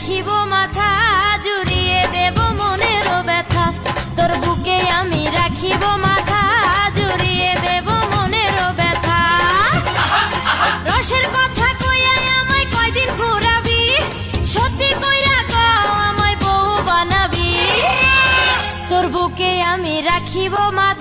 রাখিব মাথা, জুড়িয়ে দেব মনের ব্যথা। তোর বুকে আমি রাখিব মাথা, জুড়িয়ে দেব মনের ব্যথা। রসের কথা কইয়া আমায় কয়দিন ঘুরাবি? সত্যি কইরা কও আমায় বউ বানাবি। তোর বুকে আমি রাখিব মাথা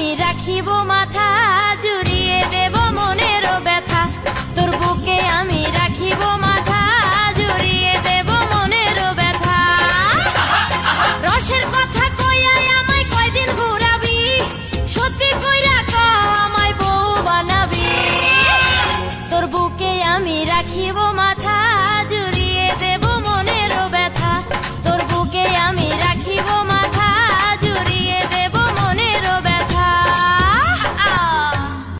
আমি রাখিব মাথা